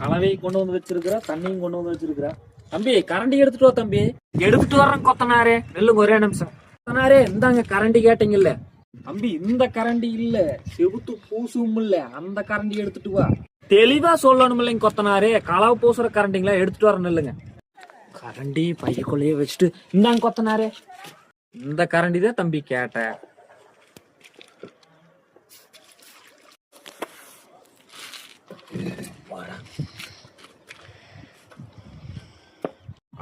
கலவையும் கொண்டு வந்து வச்சிருக்கிற தண்ணியும் கொண்டு வந்து வச்சிருக்கிற. தம்பி கரண்டி எடுத்துட்டு வா தம்பி. எடுத்துட்டு வர்றேன் கொத்தனாரே. நெல்லுங்க ஒரே நிமிஷம். கொத்தனாரே இந்தாங்க கரண்டி கேட்டீங்கல்ல. தம்பி இந்த கரண்டி இல்ல. செவுத்து பூசும் இல்ல. அந்த கரண்டி எடுத்துட்டு வா. தெளிவா சொல்லணும் இல்லைங்க கொத்தனாரே. களவு பூசுற கரண்டிங்களா எடுத்துட்டு வரணும் இல்லைங்க கரண்டி பையக்குள்ளேயே வச்சுட்டு இந்தாங்க கொத்தனாரே. இந்த கரண்டி தான் தம்பி கேட்டேன் வாடா.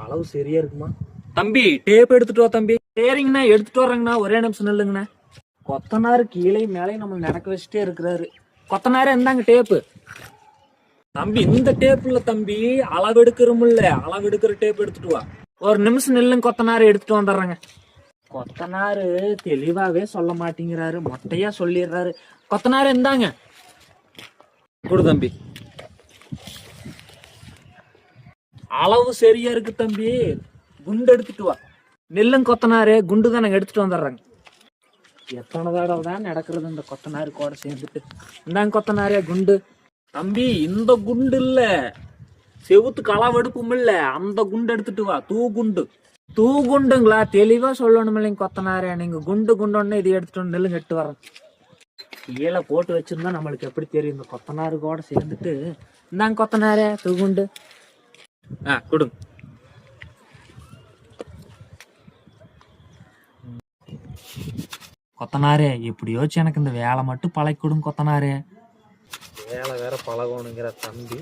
அளவு சரியா இருக்குமா? தம்பி டேப் எடுத்துட்டு வா தம்பி. சரிங்கண்ணா எடுத்துட்டு வர்றேங்கண்ணா. ஒரே நிமிஷம் நில்லுங்கண்ணா. கொத்தனாரு கீழே மேலே நம்ம நடக்க வச்சுட்டே இருக்கிறாரு. கொத்தனாரே இந்தாங்க டேப்பு தம்பி இந்த டேப்ல தம்பி. அளவு எடுக்கிறோம்ல அளவு எடுக்கிற டேப் எடுத்துட்டு வா. ஒரு நிமிஷம் நில்லுங்க கொத்தனாரு எடுத்துட்டு வந்துடுறேங்க. கொத்தனாரு தெளிவாவே சொல்ல மாட்டேங்கிறாரு மொட்டையா சொல்லிடுறாரு. கொத்தனாரு இந்தாங்க. கொடு தம்பி. அளவு சரியா இருக்கு தம்பி. குண்டு எடுத்துட்டு வா. நெல்லும் கொத்தனாரு குண்டு தான் நாங்க எடுத்துட்டு வந்துடுறாங்க. எத்தனை தடவை தான் நடக்கிறது இந்த கொத்தனாரு கூட சேர்ந்துட்டு. இந்தாங்க கொத்தனாரே குண்டு. தம்பி இந்த குண்டு இல்ல. செவுத்து களவெடுப்பும் இல்ல. அந்த குண்டு எடுத்துட்டு வா. தூ குண்டு. தூ குண்டுங்களா? தெளிவா சொல்லணும் இல்லைங்க கொத்தனாரே. நீங்க குண்டு குண்டுன்னு இதை எடுத்துட்டு வந்து நெல்லுங்க எட்டு வரேன் கீழே போட்டு வச்சிருந்தா நம்மளுக்கு எப்படி தெரியும்? இந்த கொத்தனாரு கூட சேர்ந்துட்டு. இந்தாங்க கொத்தனாரே தூ குண்டு. ஆ கொடுங்க. கொத்தனாரே எப்படியோச்சு எனக்கு இந்த வேலை மட்டும் பழக்கி கொடுங்க கொத்தனாரே. வேலை வேற பழகணுங்கிற தம்பி.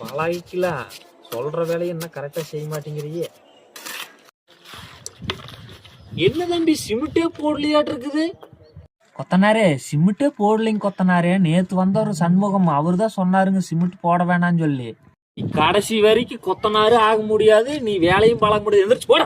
பழகிக்கலாம் சொல்ற வேலையை என்ன கரெக்டா செய்ய மாட்டேங்கிறியே. என்ன தம்பி சிமெண்டே போடலையாட்டு இருக்குது கொத்தனாரே சிமெண்டே போடலைங்க கொத்தனாரே. நேத்து வந்த ஒரு சண்முகம் அவர் தான் சொன்னாருங்க சிமெண்ட் போட வேணாம்னு சொல்லி. நீ கடைசி வரைக்கும் கொத்தனாரு ஆக முடியாது நீ வேலையும் பழக முடியாது. எந்திரிச்சு போட.